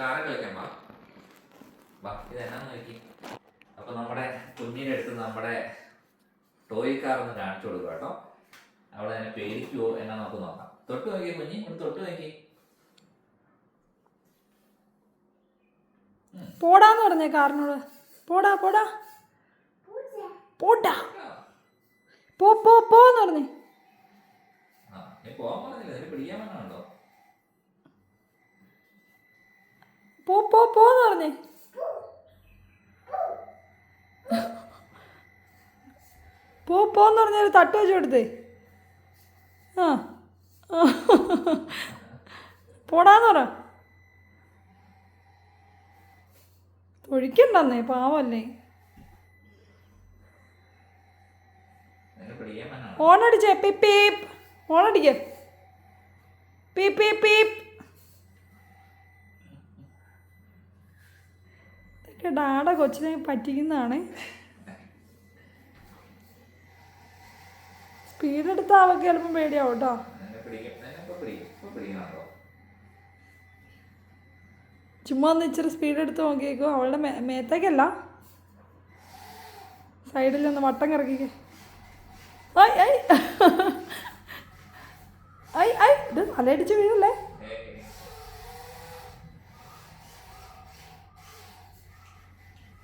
Car കളിക്കാൻ വാ. വാ ഇതെന്നാന്ന് നോക്കി. അപ്പൊ നമ്മുടെ കുഞ്ഞിന്റെ അടുത്ത് നമ്മുടെ ടോയ് കാർ ഒന്ന് കാണിച്ചു കൊടുക്കുക കേട്ടോ അവിടെ അതിനെ പേടിക്കുവോ എന്നാ നമുക്ക് നോക്കാം. തൊട്ട് നോക്കി കുഞ്ഞി ഒന്ന് തൊട്ട് നോക്കി. പോടാന്ന് പറഞ്ഞേ കാറിനോട്. പോടാ പോടാ. പോടാ പോ പോ പോന്ന് പറഞ്ഞേ. ആ നീ പോകാൻ പറഞ്ഞില്ല? നിന്നെ പിടിക്കാൻ പറഞ്ഞോ പോ പോ പോന്ന് പറഞ്ഞേ. പോ പോന്ന് പറഞ്ഞ ഒരു തട്ട് വെച്ച് കൊടുത്തേ. ആ. പോടാന്ന് പറ. തൊഴിക്കണ്ടെന്നേ പാവല്ലേ. ഓണടിച്ചേ പീപ് ഓണടിക്കേ ഓണടിക്ക. പീപ് പീപ് പീപ് ഡാഡ കൊച്ചിനെ പറ്റിക്കുന്നതാണ്. സ്പീഡ് എടുത്ത ആളൊക്കെ ചിലപ്പോൾ പേടിയാവും കേട്ടോ. ചുമ്മാ ഒന്ന് ഇച്ചിരി സ്പീഡ് എടുത്ത് നോക്കിയേക്കോ. അവളുടെ മേ മേത്തേക്കല്ല. സൈഡിൽ ഒന്ന് വട്ടം കറക്കിക്കേ. ഐ ഐ. ഐ ഐ. ഇത് തലയടിച്ച് വീഴല്ലേ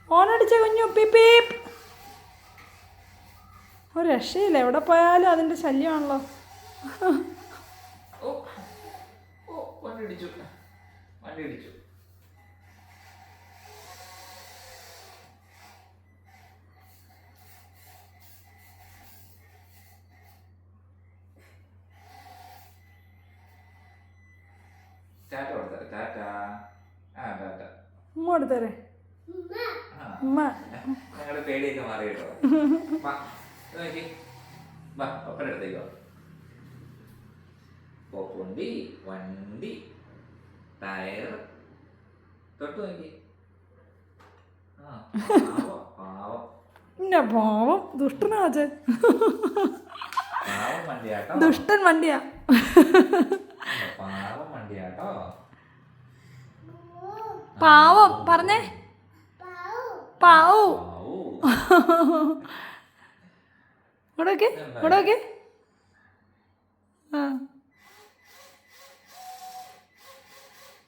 ഓണടിച്ച കുഞ്ഞു പിപ്പീപ്പ് പീപ് ഒരു രക്ഷയില്ല. എവിടെ പോയാലും അതിന്റെ ശല്യമാണല്ലോ. ഓ ഓ ഞങ്ങളുടെ പേടിയൊക്കെ മാറി കേട്ടോ വാ ഇത് നോക്കി. വാ ഒപ്പന എടുത്തേക്കോ. പോപ്പുണ്ടി വണ്ടി ടയർ. തൊട്ട് നോക്കി. പാവം പിന്നെ വണ്ടിയാട്ടോ. ദുഷ്ടൻ വണ്ടിയാ. പാവം പറഞ്ഞേ. പാവു. ഇവിടെ നോക്കി ഇവിടെ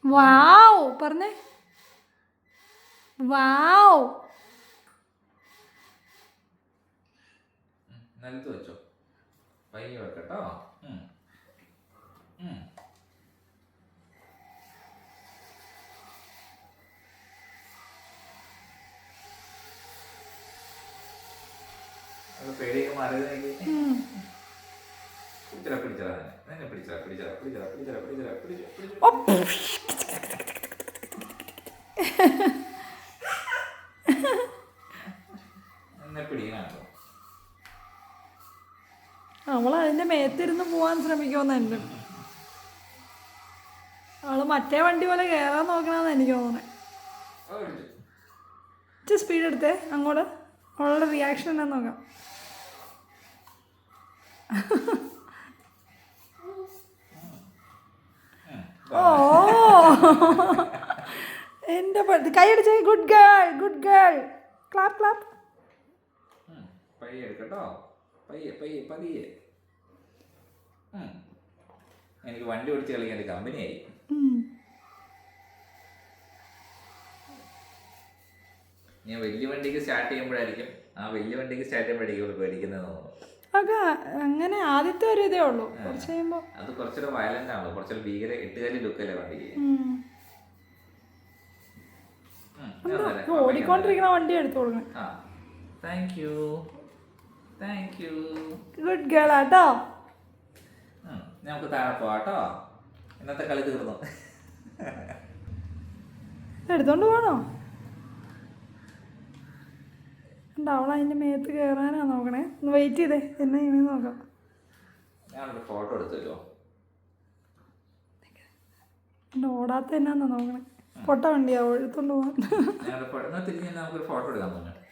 വാവ് പറഞ്ഞേ. വാവ്. നിലത്ത് വെച്ചോ. പയ്യെ വെക്കട്ടോ പേടിയൊക്കെ മാറിയതെങ്കിൽ ഉം. പിടിച്ചടാ പിടിച്ചടാ തന്നെ നിന്നെ പിടിച്ചടാ പിടിച്ചടാ പിടിച്ചടാ പിടിച്ചടാ പിടിച്ചടാ പിടിച്ചു പിടിച്ചു. ഓ, നിന്നെ പിടിക്കണോ അവൾ അതിന്റെ മേത്തിരുന്ന് പോവാൻ ശ്രമിക്കുമെന്നുണ്ട് അവൾ മറ്റേ വണ്ടി പോലെ കേറാൻ നോക്കണമെന്ന് എനിക്ക് ഇച്ചിരി സ്പീഡ് എടുത്തേ അങ്ങോട്ട്. അവളുടെ റിയാക്ഷൻ എന്നാ നോക്കാം. ഓ. എന്റെ കൈയടിച്ച് good girl good girl clap clap. പയ്യെ എടുക്കട്ടോ. പയ്യെ പയ്യെ പതിയെ. എനിക്ക് വണ്ടി ഓടിച്ച് കളിക്കാൻ കമ്പനിയായി ഞാൻ വലിയ വണ്ടിക്ക് സ്റ്റാർട്ട് ചെയ്യുമ്പോഴായിരിക്കും ആ വലിയ വണ്ടിക്ക് സ്റ്റാർട്ട് ചെയ്യുമ്പോഴായിരിക്കും ഇവൾ പേടിക്കുന്നത് തോന്നുന്നു. ഒക്കെ അങ്ങനെ ആദ്യത്തെ ഒരു ഇതേ ഉള്ളൂ. കുറച്ച് കഴിയുമ്പോൾ അത് കുറച്ചൊരു വയലന്റ് ആണ് കുറച്ചുകൂടെ ഭീകര എട്ടുകാലി ലുക്കല്ലേ വണ്ടിക്ക് ഉം. ഞാൻ വരാം. ഓടിക്കൊണ്ടിരിക്കണ വണ്ടി എടുത്തു കൊടുക്കണം thank you thank you good girl ആട്ടോ. നമുക്ക് താഴെ പോവാട്ടോ ഇന്നത്തെ കളി തീർന്നു. എടുത്തോണ്ട് പോകണോ കണ്ടോ അവൾ അതിന്റെ മേത്ത് കയറാനാണ് നോക്കണേ. ഒന്ന് വെയിറ്റ് ചെയ്തേ. എന്നെ ഇനി നോക്കാം. ഞാനൊരു ഫോട്ടോ എടുത്തല്ലോ എന്റെ ഓടാത്ത എന്നാന്നാ നോക്കണേ. പൊട്ട വണ്ടിയാ പോകാൻ ഞങ്ങളുടെ ഫോട്ടോ എടുക്കാൻ തോന്നുന്നു.